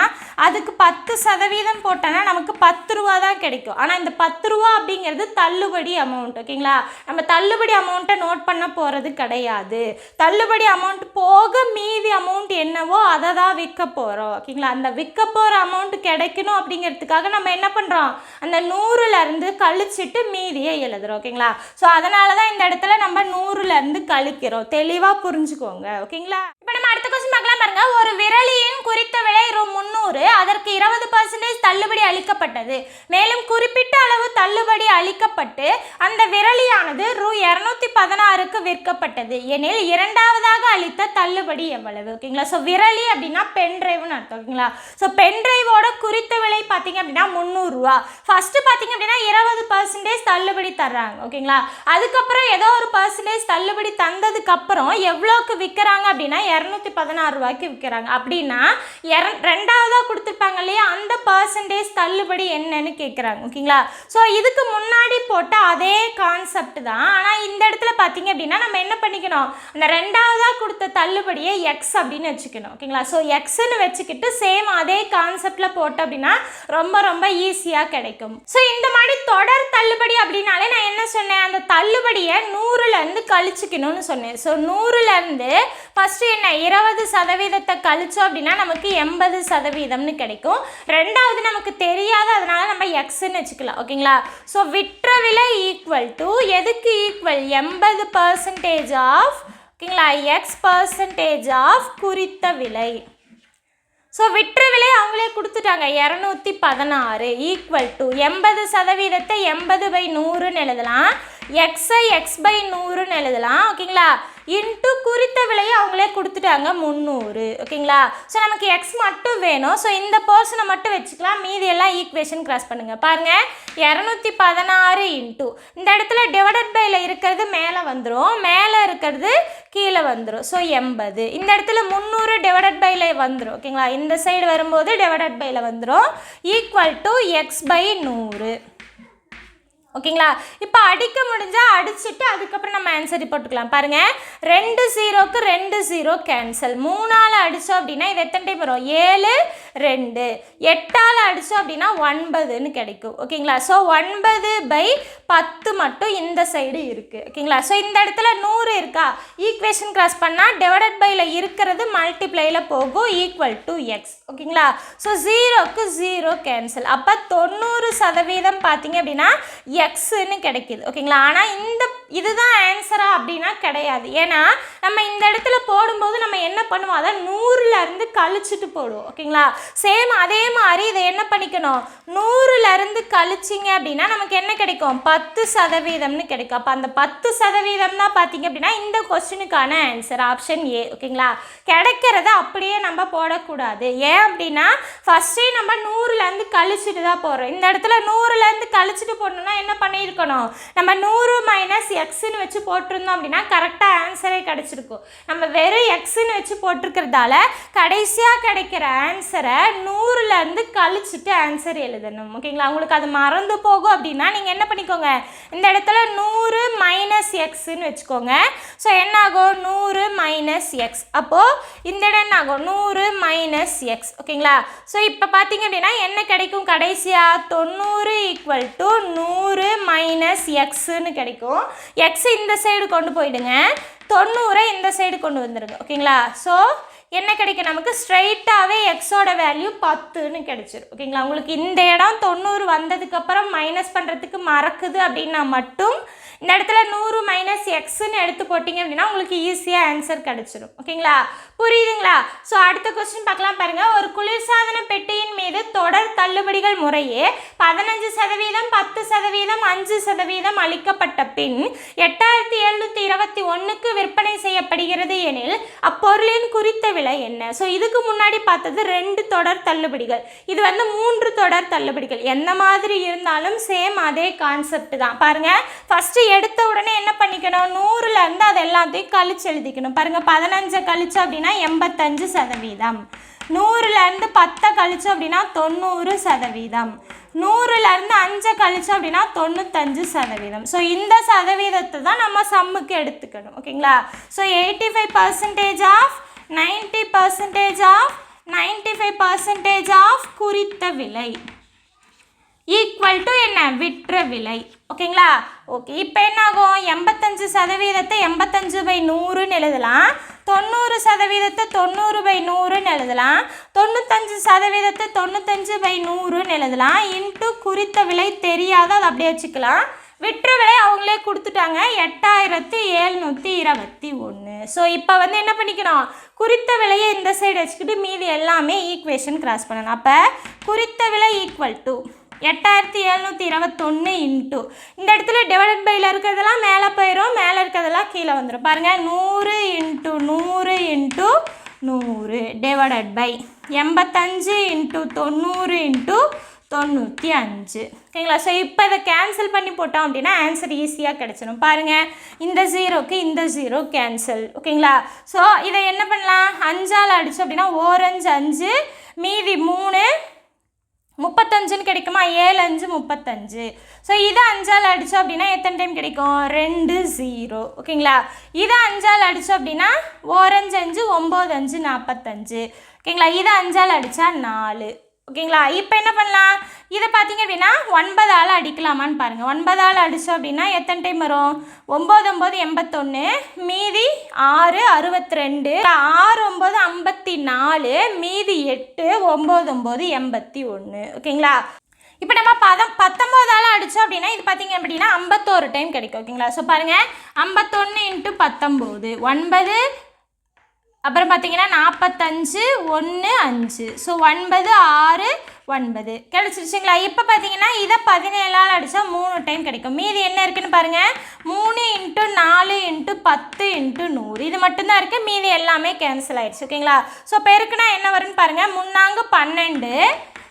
அதுக்கு பத்து சதவீதம் போட்டோன்னா நமக்கு பத்து ரூபா தான் கிடைக்கும். ஆனால் இந்த பத்து ரூபா அப்படிங்கிறது தள்ளுபடி அமௌண்ட் ஓகேங்களா? நம்ம தள்ளுபடி அமௌண்ட்டை நோட் பண்ண போகிறது கிடையாது. தள்ளுபடி அமௌண்ட் போக மீதி அமௌண்ட் என்னவோ அதை தான் விற்க போகிறோம் ஓகேங்களா? அந்த விற்க போகிற அமௌண்ட் கிடைக்கணும் அப்படிங்கிறதுக்காக நம்ம என்ன பண்ணுறோம் அந்த நூறுலேருந்து கழிச்சிட்டு மீதியை எழுதுறோம். ஓகேங்களா? ஸோ அதனால தான் இந்த இடத்துல நம்ம நூறுலேருந்து கழிக்கிறோம். தெளிவாக புரிஞ்சுக்கோங்க. ஓகேங்களா? இப்போ நம்ம அடுத்த கொஸ்டின் பார்க்கலாம் பாருங்க. ஒரு விரலியின் குறித்த விலை ரூ. முந்நூறு. அதற்கு இருபது பர்சன்டேஜ் தள்ளுபடி அளிக்கப்பட்டது. மேலும் குறிப்பிட்ட அளவு தள்ளுபடி அளிக்கப்பட்டு அந்த விரலியானது ரூ. இரநூத்தி பதினாறுக்கு விற்கப்பட்டது. எனில் இரண்டாவதாக அளித்த தள்ளுபடி எவ்வளவு? ஓகேங்களா ஸோ விரலி அப்படின்னா பென் டிரைவ்னு அர்த்தம் ஓகேங்களா ஸோ பென் டிரைவோட குறித்த விலை பார்த்தீங்க அப்படின்னா முந்நூறுரூவா ஃபஸ்ட்டு பார்த்தீங்க அப்படின்னா இருபது பர்சன்டேஜ் தள்ளுபடி தர்றாங்க ஓகேங்களா அதுக்கப்புறம் ஏதோ ஒரு பர்சன்டேஜ் தள்ளுபடி தந்ததுக்கப்புறம் எவ்வளோக்கு விற்கிறாங்க அப்படின்னா இரநூத்தி பதினாறு ரூபாய்க்கு விற்கிறாங்க. அப்படின்னா இர ரெண்டாவதாக கொடுத்துருப்பாங்க இல்லையா? அந்த பர்சன்டேஜ் தள்ளுபடி என்னன்னு கேட்குறாங்க ஓகேங்களா? ஸோ இதுக்கு முன்னாடி போட்ட அதே கான்செப்ட் தான். ஆனால் இந்த இடத்துல பார்த்தீங்க அப்படின்னா நம்ம என்ன பண்ணிக்கணும்? அந்த ரெண்டாவதாக கொடுத்த தள்ளுபடியை எக்ஸ் அப்படின்னு வச்சுக்கணும். ஓகேங்களா? ஸோ எக்ஸ்ன்னு வச்சுக்கிட்டு சேம் அதே கான்செப்டில் போட்டோம் அப்படின்னா ரொம்ப ரொம்ப ஈஸியாக கிடைக்கும். ஸோ இந்த மாதிரி தொடர் தள்ளுபடி அப்படின்னாலே நான் என்ன சொன்னேன்? அந்த தள்ளுபடியை நூறுலேருந்து கழிச்சுக்கணும்னு சொன்னேன். ஸோ நூறுலேருந்து ஃபஸ்ட்டு என்ன இருபது சதவீதத்தை கழிச்சோம் அப்படின்னா நமக்கு எண்பது சதவீதம்னு கிடைக்கும். ரெண்டாவது நமக்கு தெரியாது அதனால நம்ம எக்ஸ்ன்னு வச்சுக்கலாம். ஓகேங்களா? ஸோ விற்ற விலை ஈக்குவல் டு எதுக்கு ஈக்குவல் எண்பது பர்சன்டேஜ் ஆஃப் ஓகேங்களா? எக்ஸ் பர்சன்டேஜ் ஆஃப் குறித்த விலை. ஸோ விற்ற விலை அவங்களே கொடுத்துட்டாங்க. இரநூத்தி பதினாறு ஈக்குவல் டு எண்பது சதவீதத்தை எண்பது பை நூறுன்னு எழுதலாம். எக்ஸை எக்ஸ் பை நூறுன்னு எழுதலாம். ஓகேங்களா? இன்ட்டு குறித்த விலையை அவங்களே கொடுத்துட்டாங்க முந்நூறு ஓகேங்களா? ஸோ நமக்கு எக்ஸ் மட்டும் வேணும். ஸோ இந்த பர்சனை மட்டும் வச்சுக்கலாம். மீதி எல்லாம் ஈக்குவேஷன் கிராஸ் பண்ணுங்கள் பாருங்கள் இரநூத்தி பதினாறு இன்ட்டு இந்த இடத்துல டிவைடட் பையில் இருக்கிறது மேலே வந்துடும் மேலே இருக்கிறது கீழே வந்துடும் ஸோ எண்பது. இந்த இடத்துல முந்நூறு டிவைடட் பையில் வந்துடும் ஓகேங்களா? இந்த சைடு வரும்போது டிவைடட் பையில் வந்துடும் ஈக்குவல் டு எக்ஸ் பை நூறு. ஓகேங்களா? இப்போ அடிக்க முடிஞ்சால் அடிச்சுட்டு அதுக்கப்புறம் நம்ம ஆன்சர் போட்டுக்கலாம். பாருங்கள் ரெண்டு ஜீரோக்கு ரெண்டு ஜீரோ கேன்சல் மூணால் அடித்தோம் அப்படின்னா இது எத்தனை டைம் வரும்? ஏழு ரெண்டு. எட்டால் அடித்தோம் அப்படின்னா ஒன்பதுன்னு கிடைக்கும். ஓகேங்களா? ஸோ ஒன்பது பை பத்து மட்டும் இந்த சைடு இருக்குது ஓகேங்களா? ஸோ இந்த இடத்துல நூறு இருக்கா? ஈக்குவேஷன் கிராஸ் பண்ணால் டிவைடட் பையில் இருக்கிறது மல்டிப்ளையில் போகும் ஈக்குவல் டு எக்ஸ் ஓகேங்களா? ஸோ ஜீரோக்கு ஜீரோ கேன்சல் அப்போ தொண்ணூறு சதவீதம் பார்த்தீங்க அப்படின்னா எக்ஸுன்னு கிடைக்கிது. ஓகேங்களா? ஆனால் இந்த இதுதான் ஆன்சரா அப்படின்னா கிடையாது. ஏன்னா நம்ம இந்த இடத்துல போடும்போது நம்ம என்ன பண்ணுவோம்? அதை நூறுலேருந்து கழிச்சிட்டு போடுவோம். ஓகேங்களா? சேம் அதே மாதிரி பண்ணிக்கணும். நூறுலேருந்து கழிச்சிங்க அப்படின்னா நமக்கு என்ன கிடைக்கும்? பத்து சதவீதம்னு கிடைக்கும். அப்போ அந்த பத்து சதவீதம் தான் பார்த்தீங்க அப்படின்னா இந்த கொஸ்டினுக்கான ஆன்சர் ஆப்ஷன் ஏ ஓகேங்களா கிடைக்கிறத அப்படியே நம்ம போடக்கூடாது. ஏன் அப்படின்னா ஃபஸ்ட்டே நம்ம நூறுலேருந்து கழிச்சிட்டு தான் போடுறோம் இந்த இடத்துல நூறுலேருந்து கழிச்சிட்டு போடணும்னா என்ன பண்ணியிருக்கணும்? நம்ம நூறு மைனஸ் எக்ஸ்ன்னு வச்சு போட்டிருந்தோம் அப்படின்னா கரெக்டாக ஆன்சரே கிடச்சிருக்கும். நம்ம வெறும் எக்ஸ்ன்னு வச்சு போட்டிருக்கிறதால கடைசியாக கிடைக்கிற ஆன்சரை நூறுலேருந்து கழிச்சிட்டு ஆன்சர் எழுதணும். ஓகேங்களா உங்களுக்கு அது மறந்து போகும் அப்படின்னா நீங்கள் என்ன பண்ணிக்கோங்க? இந்த இடத்துல நூறு மைனஸ் எக்ஸ்ன்னு வச்சுக்கோங்க. ஸோ என்ன ஆகும்? நூறு மைனஸ் எக்ஸ் அப்போது இந்த இடம் என்ன ஆகும்? நூறு மைனஸ் எக்ஸ் ஓகேங்களா ஸோ இப்போ பார்த்தீங்க அப்படின்னா என்ன கிடைக்கும்? கடைசியாக தொண்ணூறு ஈக்குவல் டு நூறு மைனஸ் எக்ஸுன்னு கிடைக்கும். எக்ஸ் இந்த சைடு கொண்டு போயிடுங்க. தொண்ணூறை இந்த சைடு கொண்டு வந்துடுங்க ஓகேங்களா ஸோ என்ன கிடைக்கும்? நமக்கு ஸ்ட்ரைட்டாகவே எக்ஸோட வேல்யூ பத்துன்னு கிடைச்சிரும். ஓகேங்களா? உங்களுக்கு இந்த இடம் தொண்ணூறு வந்ததுக்கப்புறம் மைனஸ் பண்ணுறதுக்கு மறக்குது அப்படின்னா மட்டும் இந்த இடத்துல நூறு மைனஸ் எக்ஸ்ன்னு எடுத்து போட்டிங்க அப்படின்னா உங்களுக்கு ஈஸியாக ஆன்சர் கிடச்சிரும். ஓகேங்களா? புரியுதுங்களா? ஸோ அடுத்த கொஸ்டின் பார்க்கலாம் பாருங்கள் ஒரு குளிர்சாதன பெட்டியின் மீது தொடர் தள்ளுபடிகள் முறையே பதினஞ்சு சதவீதம் பத்து சதவீதம் அஞ்சு சதவீதம் அளிக்கப்பட்ட பின் எட்டாயிரத்தி எழுநூற்றி இருபத்தி ஒன்றுக்கு விற்பனை செய்யப்படுகிறது எனில் அப்பொருளின் குறித்த விலை என்ன? ஸோ இதுக்கு முன்னாடி பார்த்தது ரெண்டு தொடர் தள்ளுபடிகள். இது வந்து மூன்று தொடர் தள்ளுபடிகள். எந்த மாதிரி இருந்தாலும் சேம் அதே கான்செப்ட் தான். பாருங்க. ஃபஸ்ட்டு எடுத்த உடனே என்ன பண்ணிக்கணும்? நூறுல இருந்து அது எல்லாத்தையும் கழிச்சு எழுதிக்கணும். பாருங்க பதினஞ்சை கழிச்சு அப்படின்னா எண்பத்தஞ்சு சதவீதம். நூறுல இருந்து பத்தை கழிச்சு அப்படின்னா தொண்ணூறு சதவீதம். நூறுல இருந்து அஞ்சை கழிச்சு அப்படின்னா தொண்ணூத்தஞ்சு சதவீதம். ஸோ இந்த சதவீதத்தை தான் நம்ம சம்முக்கு எடுத்துக்கணும். ஓகேங்களா? So eighty five percentage off ninety percentage off ninety five percentage off குறித்த விலை. ஈக்குவல் டு என்ன? விற்ற விலை. ஓகேங்களா? ஓகே இப்போ என்ன ஆகும் எண்பத்தஞ்சு சதவீதத்தை எண்பத்தஞ்சு பை நூறுன்னு எழுதலாம். தொண்ணூறு சதவீதத்தை தொண்ணூறு பை நூறுன்னு எழுதலாம். தொண்ணூத்தஞ்சு சதவீதத்தை தொண்ணூத்தஞ்சு பை நூறுன்னு எழுதலாம். இன்ட்டு குறித்த விலை தெரியாத அதை அப்படியே வச்சுக்கலாம். விற்ற விலை அவங்களே கொடுத்துட்டாங்க. எட்டாயிரத்தி எழுநூற்றி இருபத்தி ஒன்று ஸோ இப்போ வந்து என்ன பண்ணிக்கணும்? குறித்த விலையை இந்த சைடு வச்சுக்கிட்டு மீதி எல்லாமே ஈக்குவேஷன் கிராஸ் பண்ணணும். அப்போ குறித்த விலை ஈக்குவல் டு எட்டாயிரத்தி எழுநூற்றி இருபத்தொன்று இன்ட்டு இந்த இடத்துல டிவைடட் பையில் இருக்கிறதெல்லாம் மேலே போயிடும் மேலே இருக்கிறதெல்லாம் கீழே வந்துடும் பாருங்கள் நூறு இன்ட்டு நூறு இன்ட்டு நூறு டிவைடட் பை எண்பத்தஞ்சு இன்ட்டு தொண்ணூறு இன்ட்டு தொண்ணூற்றி அஞ்சு. ஓகேங்களா? ஸோ இப்போ இதை கேன்சல் பண்ணி போட்டோம் அப்படின்னா ஆன்சர் ஈஸியாக கிடச்சிடும் பாருங்கள் இந்த ஜீரோக்கு இந்த ஜீரோ கேன்சல் ஓகேங்களா? ஸோ இதை என்ன பண்ணலாம்? அஞ்சால் அடித்தோம் அப்படின்னா ஓரஞ்சு அஞ்சு மீதி மூணு முப்பத்தஞ்சுன்னு கிடைக்குமா? ஏழு அஞ்சு முப்பத்தஞ்சு. ஸோ இதை அஞ்சால் அடித்தோம் அப்படின்னா எத்தனை டைம் கிடைக்கும்? ரெண்டு ஜீரோ ஓகேங்களா? இதை அஞ்சால் அடித்தோம் அப்படின்னா ஓரஞ்சு அஞ்சு ஒம்பது அஞ்சு நாற்பத்தஞ்சு ஓகேங்களா? இதை அஞ்சால் அடித்தா நாலு. ஓகேங்களா? இப்போ என்ன பண்ணலாம்? இதை பார்த்தீங்க அப்படின்னா ஒன்பதால் அடிக்கலாமான்னு பாருங்கள் ஒன்பதால் அடித்தோம் அப்படின்னா எத்தனை டைம் வரும்? ஒம்பது ஒம்பது எண்பத்தொன்று மீதி ஆறு அறுபத்தி ரெண்டு ஆறு ஒம்பது ஐம்பத்தி நாலு மீதி எட்டு ஒம்பது ஒம்பது எண்பத்தி ஒன்று ஓகேங்களா? இப்போ நம்ம பதம் பத்தொம்போதால் அடித்தோம் அப்படின்னா இது பார்த்தீங்க அப்படின்னா ஐம்பத்தோரு டைம் கிடைக்கும். ஓகேங்களா? ஸோ பாருங்கள் ஐம்பத்தொன்று இன்ட்டு பத்தொம்போது. ஒன்பது அப்புறம் பார்த்தீங்கன்னா நாற்பத்தஞ்சு ஒன்று அஞ்சு. ஸோ ஒன்பது ஆறு ஒன்பது. கிடச்சிருச்சுங்களா இப்போ பார்த்தீங்கன்னா இதை பதினேழால் அடித்தா மூணு டைம் கிடைக்கும். மீதி என்ன இருக்குன்னு பாருங்கள் மூணு இன்ட்டு நாலு இன்ட்டு பத்து இன்ட்டு நூறு. இது மட்டும்தான் இருக்குது மீதி எல்லாமே கேன்சல் ஆகிடுச்சு ஓகேங்களா? ஸோ பெருக்குனா என்ன வரும்னு பாருங்கள் முன்னாங்க பன்னெண்டு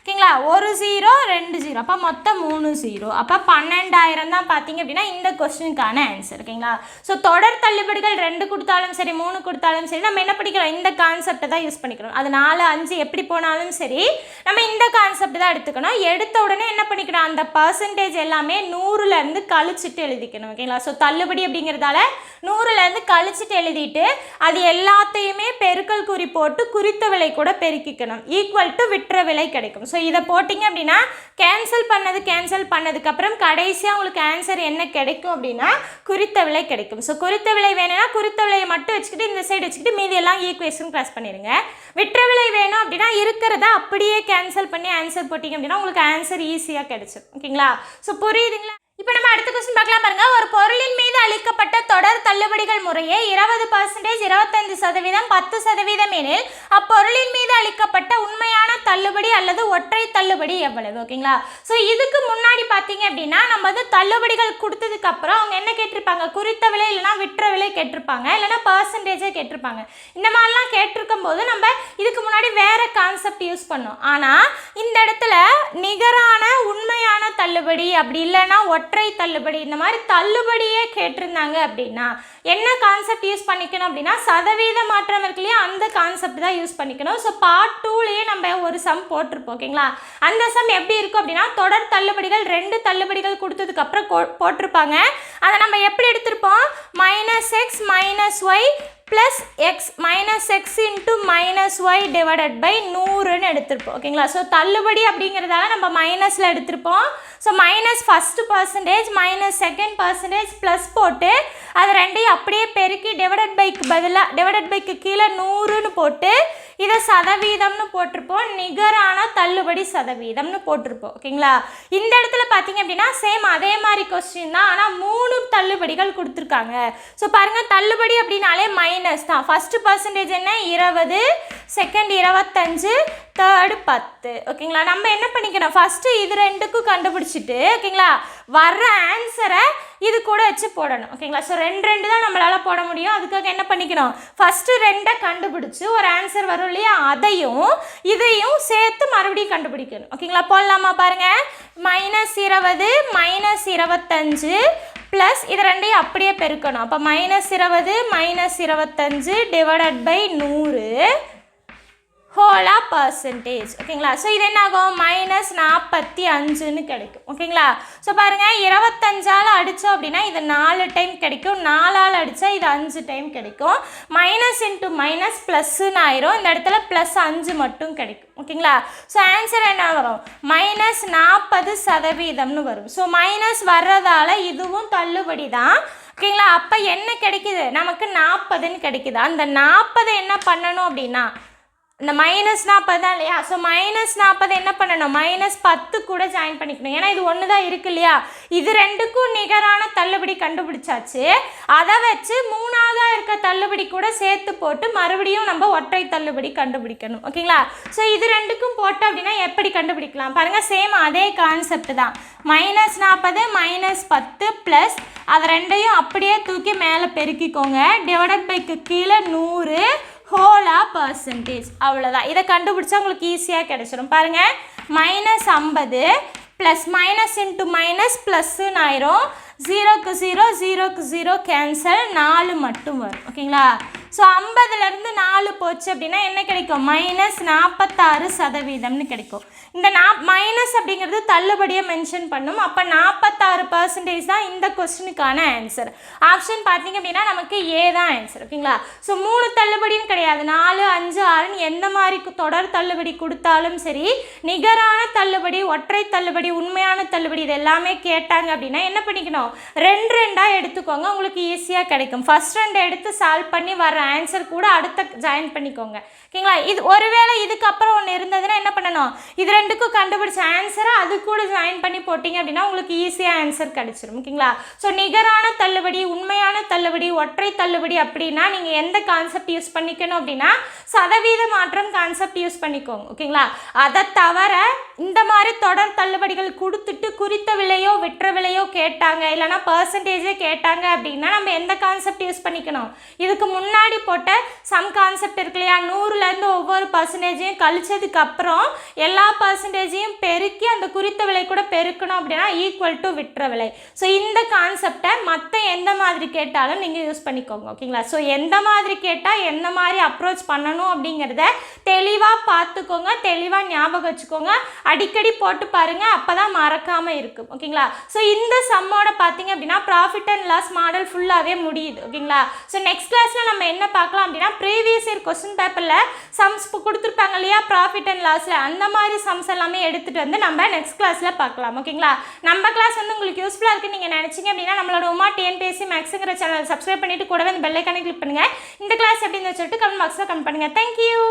ஓகேங்களா? ஒரு ஜீரோ ரெண்டு ஜீரோ அப்போ மொத்தம் மூணு ஜீரோ அப்போ பன்னெண்டாயிரம் தான் பார்த்தீங்க அப்படின்னா இந்த கொஸ்டினுக்கான ஆன்சர் ஓகேங்களா? ஸோ தொடர் தள்ளுபடிகள் ரெண்டு கொடுத்தாலும் சரி மூணு கொடுத்தாலும் சரி நம்ம என்ன படிக்கிறோம்? இந்த கான்செப்டை தான் யூஸ் பண்ணிக்கிறோம். அது நாலு அஞ்சு எப்படி போனாலும் சரி நம்ம இந்த கான்செப்ட் தான் எடுத்துக்கணும். எடுத்த உடனே என்ன பண்ணிக்கணும்? அந்த பர்சன்டேஜ் எல்லாமே நூறுலேருந்து கழிச்சிட்டு எழுதிக்கணும் ஓகேங்களா? ஸோ தள்ளுபடி அப்படிங்கிறதால நூறுலேருந்து கழிச்சிட்டு எழுதிட்டு அது எல்லாத்தையுமே பெருக்கல் குறி போட்டு குறித்த விலை கூட பெருக்கிக்கணும். ஈக்குவல் டு விற்ற விலை கிடைக்கும். ஸோ ஸோ இதை போட்டிங்க அப்படின்னா கேன்சல் பண்ணது கேன்சல் பண்ணதுக்கப்புறம் கடைசியாக உங்களுக்கு ஆன்சர் என்ன கிடைக்கும் அப்படின்னா குறித்த விலை கிடைக்கும். ஸோ குறித்த விலை வேணும்னா குறித்த விலையை மட்டும் வச்சுக்கிட்டு இந்த சைடு வச்சுக்கிட்டு மீதி எல்லாம் ஈக்குவேஷன் கிராஸ் பண்ணிடுங்க. விற்ற விலை வேணும் அப்படின்னா இருக்கிறத அப்படியே கேன்சல் பண்ணி ஆன்சர் போட்டிங்க அப்படின்னா உங்களுக்கு ஆன்சர் ஈஸியாக கிடைச்சிடும் ஓகேங்களா ஸோ புரியுதுங்களா? இப்போ நம்ம அடுத்த கொஸ்டின் பார்க்கலாம் பாருங்க. ஒரு பொருளின் மீது அளிக்கப்பட்ட தொடர் தள்ளுபடிகள் முறையே இருபது பர்சன்டேஜ் இருபத்தைந்து சதவீதம் பத்து சதவீதம் எனில் அப்பொருளின் மீது அளிக்கப்பட்ட உண்மையான தள்ளுபடி அல்லது ஒற்றை தள்ளுபடி எவ்வளவு? ஓகேங்களா ஸோ இதுக்கு முன்னாடி பார்த்தீங்க அப்படின்னா நம்ம வந்து தள்ளுபடிகள் கொடுத்ததுக்கு அப்புறம் அவங்க என்ன கேட்டிருப்பாங்க? குறித்த விலை இல்லைனா விற்ற விலை கேட்டிருப்பாங்க. இல்லைனா பர்சன்டேஜே கேட்டிருப்பாங்க. இந்த மாதிரிலாம் கேட்டிருக்கும் போது நம்ம இதுக்கு முன்னாடி வேற கான்செப்ட் யூஸ் பண்ணோம். ஆனால் இந்த இடத்துல நிகரான உண்மையான தள்ளுபடி அப்படி இல்லைன்னா ஒற்றை தள்ளுபடி இந்த மாதிரி தள்ளுபடியே கேட்டிருந்தாங்க அப்படின்னா என்ன கான்செப்ட் யூஸ் பண்ணிக்கணும் அப்படின்னா சதவீத மாற்றம் இருக்கு இல்லையா? அந்த கான்செப்ட் தான் யூஸ் பண்ணிக்கணும். ஸோ பார்ட் டூலேயே நம்ம ஒரு சம் போட்டிருப்போம் ஓகேங்களா? அந்த சம் எப்படி இருக்கும் அப்படின்னா தொடர் தள்ளுபடிகள் ரெண்டு தள்ளுபடிகள் கொடுத்ததுக்கப்புறம் போட்டிருப்பாங்க. அதை நம்ம எப்படி எடுத்திருப்போம்? Minus x minus y plus x minus x into minus y divided by நூறுன்னு எடுத்திருப்போம் ஓகேங்களா ஸோ தள்ளுபடி அப்படிங்கிறதால நம்ம மைனஸில் எடுத்திருப்போம். So minus first percentage minus second percentage plus போட்டு அது ரெண்டையும் அப்படியே பெருக்கி டிவைடட் பைக்கு பதிலாக டிவைடட் பைக்கு கீழே நூறுன்னு போட்டு இதை சதவீதம்னு போட்டிருப்போம் நிகரான தள்ளுபடி சதவீதம்னு போட்டிருப்போம். ஓகேங்களா? இந்த இடத்துல பார்த்தீங்க அப்படின்னா சேம் அதே மாதிரி கொஸ்டின் தான். ஆனால் மூணு தள்ளுபடிகள் கொடுத்துருக்காங்க. ஸோ பாருங்கள் தள்ளுபடி அப்படின்னாலே மைனஸ் தான். ஃபஸ்ட்டு பர்சன்டேஜ் என்ன? இருபது செகண்ட் இருபத்தஞ்சு தேர்டு பத்து ஓகேங்களா நம்ம என்ன பண்ணிக்கணும்? ஃபஸ்ட்டு இது ரெண்டுக்கும் கண்டுபிடிச்சிட்டு ஓகேங்களா வர்ற ஆன்சரை இது கூட வச்சு போடணும் ஓகேங்களா ஸோ ரெண்டு ரெண்டு தான் நம்மளால் போட முடியும். அதுக்காக என்ன பண்ணிக்கணும்? ஃபஸ்ட்டு ரெண்டை கண்டுபிடிச்சி ஒரு ஆன்சர் வரும் இல்லையா? அதையும் இதையும் சேர்த்து மறுபடியும் கண்டுபிடிக்கணும் ஓகேங்களா போடலாமா பாருங்கள் மைனஸ் இருபது மைனஸ் இருபத்தஞ்சு ப்ளஸ் இது ரெண்டையும் அப்படியே பெருக்கணும். அப்போ மைனஸ் இருபது மைனஸ் இருபத்தஞ்சு டிவைடட் பை நூறு ஹோலா பர்சன்டேஜ் ஓகேங்களா? ஸோ இது என்ன ஆகும் மைனஸ் நாற்பத்தி அஞ்சுன்னு கிடைக்கும். ஓகேங்களா? ஸோ பாருங்கள் இருபத்தஞ்சால் அடித்தோம் அப்படின்னா இது நாலு டைம் கிடைக்கும். நாலால் அடித்தா இது அஞ்சு டைம் கிடைக்கும். மைனஸ் இன்ட்டு மைனஸ் ப்ளஸ்ஸுன்னு ஆயிரும். இந்த இடத்துல ப்ளஸ் அஞ்சு மட்டும் கிடைக்கும். ஓகேங்களா? ஸோ ஆன்சர் என்ன வரும்? மைனஸ் நாற்பது சதவீதம்னு வரும். ஸோ மைனஸ் வர்றதால இதுவும் தள்ளுபடி தான் ஓகேங்களா? அப்போ என்ன கிடைக்குது? நமக்கு நாற்பதுன்னு கிடைக்குது? அந்த நாற்பதை என்ன பண்ணணும் அப்படின்னா இந்த மைனஸ் நாற்பது தான் இல்லையா? ஸோ மைனஸ் நாற்பது என்ன பண்ணணும்? மைனஸ் பத்து கூட ஜாயின் பண்ணிக்கணும். ஏன்னா இது ஒன்று தான் இருக்கு இல்லையா? இது ரெண்டுக்கும் நிகரான தள்ளுபடி கண்டுபிடிச்சாச்சு. அதை வச்சு மூணாவதாக இருக்க தள்ளுபடி கூட சேர்த்து போட்டு மறுபடியும் நம்ம ஒற்றை தள்ளுபடி கண்டுபிடிக்கணும். ஓகேங்களா? ஸோ இது ரெண்டுக்கும் போட்டோம் அப்படின்னா எப்படி கண்டுபிடிக்கலாம்? பாருங்கள் சேம் அதே கான்செப்ட் தான். மைனஸ் நாற்பது மைனஸ் பத்து ப்ளஸ் அது ரெண்டையும் அப்படியே தூக்கி மேலே பெருக்கிக்கோங்க. டிவைடட் பைக்கு கீழே நூறு ஹோலா பர்சன்டேஜ் அவ்வளோதான் இதை கண்டுபிடிச்சா உங்களுக்கு ஈஸியாக கிடச்சிடும் பாருங்கள் மைனஸ் ஐம்பது ப்ளஸ் மைனஸ் இன்ட்டு மைனஸ் ப்ளஸ்ஸுன்னு ஆயிரும். ஜீரோக்கு ஜீரோ ஜீரோக்கு ஜீரோ கேன்சல் நாலு மட்டும் வரும். ஓகேங்களா? ஸோ ஐம்பதுலேருந்து நாலு போச்சு அப்படின்னா என்ன கிடைக்கும்? மைனஸ் நாற்பத்தாறு சதவீதம்னு கிடைக்கும். இந்த நா மைனஸ் அப்படிங்கிறது தள்ளுபடியை மென்ஷன் பண்ணும். அப்போ நாற்பத்தாறு பர்சன்டேஜ் தான் இந்த கொஸ்டினுக்கான ஆன்சர் ஆப்ஷன் பார்த்தீங்க அப்படின்னா நமக்கு ஏ தான் ஆன்சர் ஓகேங்களா ஸோ மூணு தள்ளுபடின்னு கிடையாது. நாலு அஞ்சு ஆறுன்னு எந்த மாதிரி தொடர் தள்ளுபடி கொடுத்தாலும் சரி நிகரான தள்ளுபடி ஒற்றை தள்ளுபடி உண்மையான தள்ளுபடி இது எல்லாமே கேட்டாங்க அப்படின்னா என்ன பண்ணிக்கணும்? ரெண்டு ரெண்டாக எடுத்துக்கோங்க. உங்களுக்கு ஈஸியாக கிடைக்கும். ஃபஸ்ட் ரெண்டு எடுத்து சால்வ் பண்ணி வர ஆன்சர் கூட அடுத்த ஜாயின் பண்ணிக்கோங்க. ஓகேங்களா? இது ஒருவேளை இதுக்கப்புறம் ஒன்று இருந்ததுன்னா என்ன பண்ணணும்? இது ரெண்டுக்கும் கண்டுபிடிச்ச ஆன்சரை அது கூட ஜாயின் பண்ணி போட்டிங்க அப்படின்னா உங்களுக்கு ஈஸியாக ஆன்சர் கிடச்சிரும். ஓகேங்களா? ஸோ நிகரான தள்ளுபடி உண்மையான தள்ளுபடி ஒற்றை தள்ளுபடி அப்படின்னா நீங்கள் எந்த கான்செப்ட் யூஸ் பண்ணிக்கணும் அப்படின்னா சதவீத மாற்றம் கான்செப்ட் யூஸ் பண்ணிக்கோங்க. ஓகேங்களா? அதை தவிர இந்த மாதிரி தொடர் தள்ளுபடிகள் கொடுத்துட்டு குறித்த விலையோ விற்ற விலையோ கேட்டாங்க இல்லைனா பர்சன்டேஜே கேட்டாங்க அப்படின்னா நம்ம எந்த கான்செப்ட் யூஸ் பண்ணிக்கணும்? இதுக்கு முன்னாடி போட்ட சம் கான்செப்ட் இருக்கு இல்லையா? நூறு நூறுலேருந்து ஒவ்வொரு பர்சன்டேஜையும் கழிச்சதுக்கு அப்புறம் எல்லா பர்சன்டேஜையும் பெருக்கி அந்த குறித்த விலை கூட பெருக்கணும் அப்படின்னா ஈக்குவல் டு விற்ற விலை. ஸோ இந்த கான்செப்டை மற்ற எந்த மாதிரி கேட்டாலும் நீங்கள் யூஸ் பண்ணிக்கோங்க ஓகேங்களா ஸோ எந்த மாதிரி கேட்டால் எந்த மாதிரி அப்ரோச் பண்ணணும் அப்படிங்கிறத தெளிவாக பார்த்துக்கோங்க தெளிவாக ஞாபகம் வச்சுக்கோங்க. அடிக்கடி போட்டு பாருங்க அப்போ தான் மறக்காமல் இருக்கும் ஓகேங்களா ஸோ இந்த சம்மோட பார்த்தீங்க அப்படின்னா ப்ராஃபிட் அண்ட் லாஸ் மாடல் ஃபுல்லாகவே முடியுது ஓகேங்களா ஸோ நெக்ஸ்ட் கிளாஸில் நம்ம என்ன பார்க்கலாம் அப்படின்னா ப்ரீவியஸ் இயர் கொஸ்டின் பேப்பரில் சம்ஸ் கொடுத்துருப்பாங்க இல்லையா? ப்ராஃபிட் அண்ட் லாஸில் அந்த மாதிரி சம்ஸ் எல்லாமே எடுத்துகிட்டு வந்து நம்ம நெக்ஸ்ட் கிளாஸில் பார்க்கலாம். ஓகேங்களா நம்ம கிளாஸ் வந்து உங்களுக்கு யூஸ்ஃபுல்லாக இருக்குன்னு நீங்கள் நினச்சிங்க அப்படின்னா நம்மளோட உமா டிஎன்பிஎஸ்சி மேக்ஸுங்கிற சேனல் சப்ஸ்கிரைப் பண்ணிவிட்டு கூடவே அந்த பெல்லைக்கானே கிளிக் பண்ணுங்கள் இந்த கிளாஸ் எப்படின்னு சொல்லிட்டு கமெண்ட் பாக்ஸில் கமெண்ட் பண்ணுங்கள் தேங்க்யூ